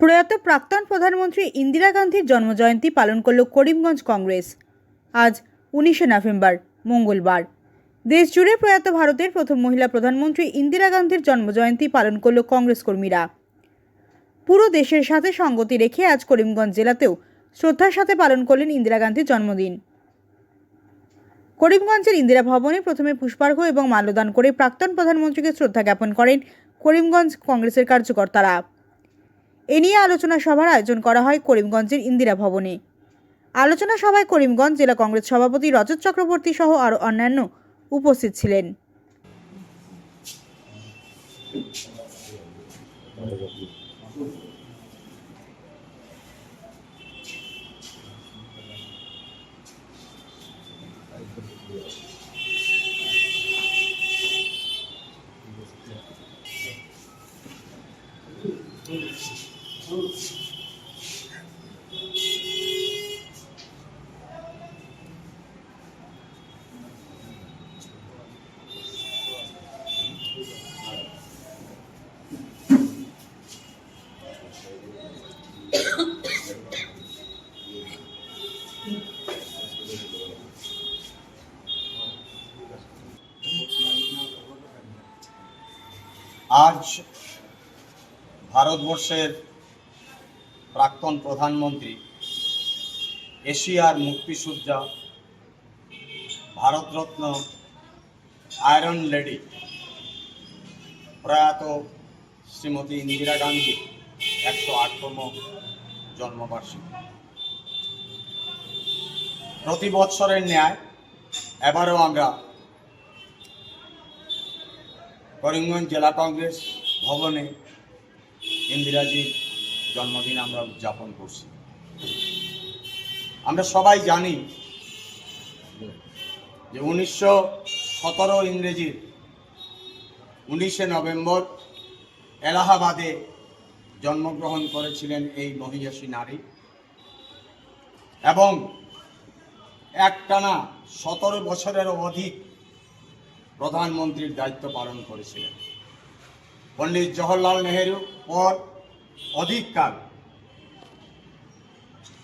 প্রয়াত প্রাক্তন প্রধানমন্ত্রী ইন্দিরা গান্ধীর জন্মজয়ন্তী পালন করল করিমগঞ্জ কংগ্রেস। আজ উনিশে নভেম্বর, মঙ্গলবার। দেশজুড়ে প্রয়াত ভারতের প্রথম মহিলা প্রধানমন্ত্রী ইন্দিরা গান্ধীর জন্মজয়ন্তী পালন করল কংগ্রেস কর্মীরা। পুরো দেশের সাথে সঙ্গতি রেখে আজ করিমগঞ্জ জেলাতেও শ্রদ্ধার সাথে পালন করলেন ইন্দিরা গান্ধীর জন্মদিন। করিমগঞ্জের ইন্দিরা ভবনে প্রথমে পুষ্পার্ঘ্য এবং মাল্যদান করে প্রাক্তন প্রধানমন্ত্রীকে শ্রদ্ধা জ্ঞাপন করেন করিমগঞ্জ কংগ্রেসের কার্যকর্তারা। এ নিয়ে আলোচনা সভার আয়োজন করা হয় করিমগঞ্জের ইন্দিরা ভবনে। আলোচনা সভায় করিমগঞ্জ জেলা কংগ্রেস সভাপতি রজত চক্রবর্তী সহ আরও অন্যান্য উপস্থিত ছিলেন। আজ ভারতবর্ষের প্রাক্তন প্রধানমন্ত্রী এশিয়ার মুক্তিসূর্যা ভারতরত্ন, আয়রন লেডি প্রয়াত শ্রীমতী ইন্দিরা গান্ধী একশো আটতম জন্মবার্ষিকী। প্রতি বৎসরের ন্যায় এবারও আমরা করিমগঞ্জ জেলা কংগ্রেস ভবনে ইন্দিরাজির জন্মদিন আমরা উদযাপন করছি। আমরা সবাই জানি যে উনিশশো সতেরো ইংরেজির উনিশে নভেম্বর এলাহাবাদে জন্মগ্রহণ করেছিলেন এই মহিষী নারী এবং একটানা সতেরো বছরের অধিক প্রধানমন্ত্রীর দায়িত্ব পালন করেছিলেন। পণ্ডিত জওহরলাল নেহেরু পর অধিককাল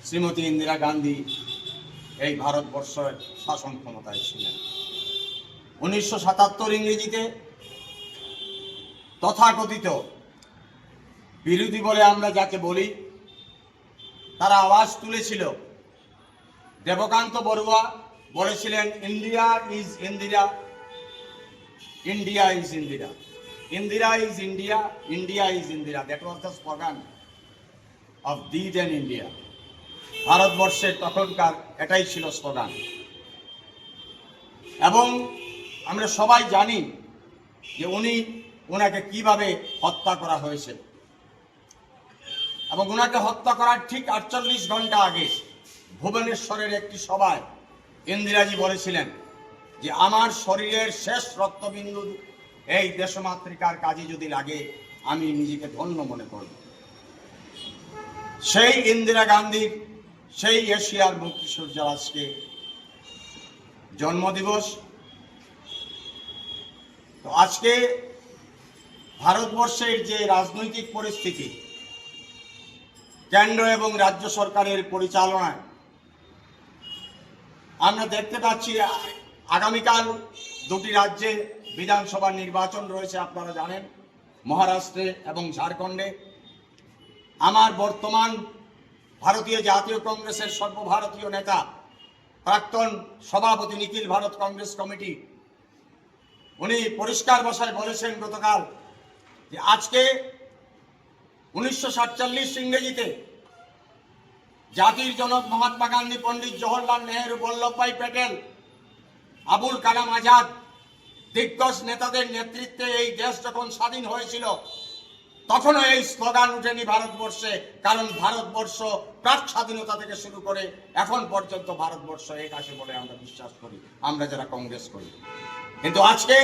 শ্রীমতী ইন্দিরা গান্ধী এই ভারতবর্ষের শাসন ক্ষমতায় ছিলেন। উনিশশো সাতাত্তর ইংরেজিতে তথাকথিত বিরোধী বলে আমরা যাকে বলি, তারা আওয়াজ তুলেছিল। দেবকান্ত বড়ুয়া বলেছিলেন, India is Indira India is Indira. Indira is India, India is Indira. That was the slogan of the then India. ভারতবর্ষের তখনকার এটাই ছিল স্লোগান এবং আমরা সবাই জানি যে উনি ওনাকে কীভাবে হত্যা করা হয়েছে এবং ওনাকে হত্যা করার ঠিক আটচল্লিশ ঘণ্টা আগে ভুবনেশ্বরের একটি সভায় ইন্দিরাজি বলেছিলেন যে আমার শরীরের শেষ রক্তবিন্দু এই দেশমাতৃকার কাজে যদি লাগে, আমি নিজেকে ধন্য মনে করব। সেই ইন্দিরা গান্ধীর, সেই এশিয়ার মুক্তিসূর্য আজকে জন্মদিবস। তো আজকে ভারতবর্ষের যে রাজনৈতিক পরিস্থিতি, কেন্দ্র এবং রাজ্য সরকারের পরিচালনায়, আমরা দেখতে পাচ্ছি আগামীকাল দুটি রাজ্যে বিধানসভা নির্বাচন রয়েছে, আপনারা জানেন, মহারাষ্ট্রে এবং ঝাড়খণ্ডে। আমার বর্তমান ভারতীয় জাতীয় কংগ্রেসের সর্বভারতীয় নেতা, প্রাক্তন সভাপতি নিখিল ভারত কংগ্রেস কমিটি, উনি পরিষ্কার ভাষায় বলেছেন গতকাল যে আজকে উনিশশো সাতচল্লিশ ইংরেজিতে জাতির জনক মহাত্মা গান্ধী, পণ্ডিত জওহরলাল নেহেরু, বল্লভভাই প্যাটেল আবুল কালাম আজাদ দিগ্গজ নেতাদের নেতৃত্বে এই দেশ যখন স্বাধীন হয়েছিল তখনও এই স্লোগান উঠেনি ভারতবর্ষে কারণ ভারতবর্ষ প্রাক স্বাধীনতা থেকে শুরু করে এখন পর্যন্ত ভারতবর্ষ এক আসে বলে আমরা বিশ্বাস করি আমরা যারা কংগ্রেস করি কিন্তু আজকে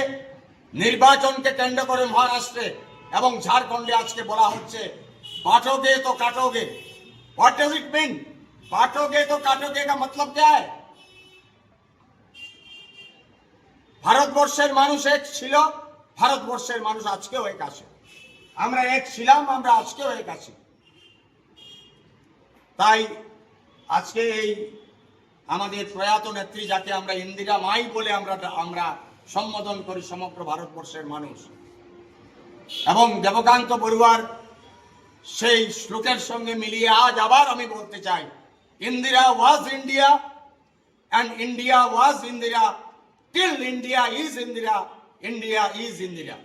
নির্বাচনকে কেন্দ্র করে মহারাষ্ট্রে এবং ঝাড়খণ্ডে আজকে বলা হচ্ছে বাটোগে তো কাটোগে হোয়াট ডাজ ইট মিন बांटोगे तो काटोगे का मतलब क्या है ভারতবর্ষের মানুষ এক ছিল, ভারতবর্ষের মানুষ আজকেও এক আছে। আমরা এক ছিলাম, আমরা আজকেও এক আছি। তাই আজকে এই আমাদের প্রয়াত নেত্রী যাকে আমরা ইন্দিরা মাই বলে আমরা আমরা সম্বোধন করি সমগ্র ভারতবর্ষের মানুষ। এবং দেবকান্ত বড়ুয়ার সেই শ্লোকের সঙ্গে মিলিয়ে আজ আবার আমি বলতে চাই, Indira was India and India was Indira till India is Indira India is Indira